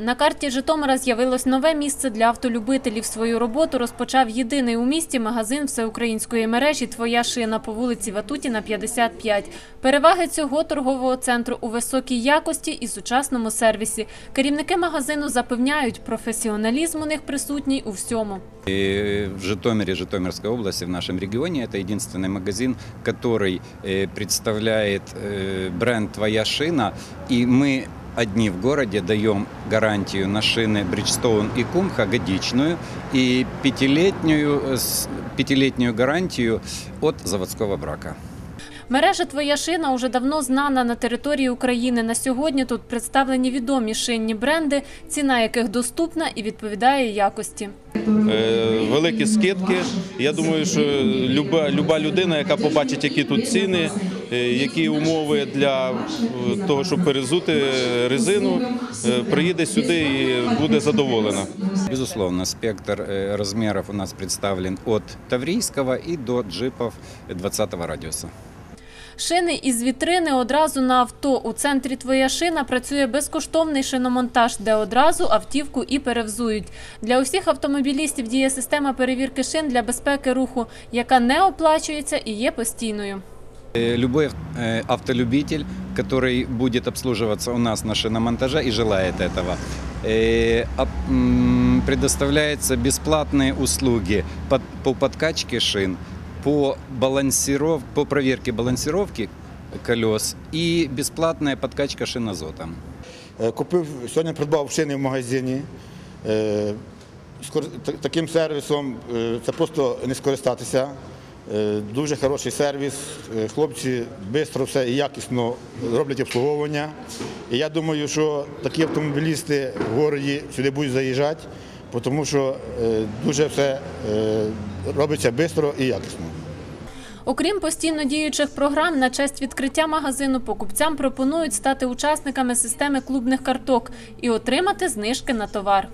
На карті Житомира з'явилось нове місце для автолюбителів. Свою роботу розпочав єдиний у місті магазин всеукраїнської мережі «Твоя шина» по вулиці Ватутіна, 55. Переваги цього торгового центру у високій якості і сучасному сервісі. Керівники магазину запевняють, професіоналізм у них присутній у всьому. И в Житомире, Житомирской области, в нашем регионе, это единственный магазин, который э, представляет э, бренд «Твоя шина». И мы одни в городе даем гарантию на шины Bridgestone и Кумха годичную и пятилетнюю, э, пятилетнюю гарантию от заводского брака. Мережа «Твоя шина» уже давно знана на території України. На сьогодні тут представлені відомі шинні бренди, ціна яких доступна і відповідає якості. Е, великі скидки. Я думаю, що люба, люба людина, яка побачить, які тут ціни, е, які умови для е, того, щоб перезути резину, приїде сюди і буде задоволена. Безусловно, спектр размеров у нас представлен от Таврийского и до джипов 20 радиуса. Шини із вітрини одразу на авто. У центрі «Твоя шина» працює безкоштовний шиномонтаж, де одразу автівку і перевзують. Для усіх автомобілістів діє система перевірки шин для безпеки руху, яка не оплачується і є постійною. Э, Любой э, автолюбитель, который будет обслуживаться у нас на шиномонтаже и желает этого, э, об- м, предоставляются бесплатные услуги под- по подкачке шин, по, балансиров, по проверке балансировки колес и бесплатная подкачка шин азотом. Е, Купив сьогодні придбав шини в магазині. Та- Таким сервісом е, це просто не скористатися. Е, Дуже хороший сервіс. Е, Хлопці швидко все і якісно роблять обслуговування. І я думаю, що такі автомобілісти в городі сюди будуть заїжджати, тому що е, дуже все е, робиться швидко і якісно. Окрім постійно діючих програм, на честь відкриття магазину покупцям пропонують стати учасниками системи клубних карток і отримати знижки на товар.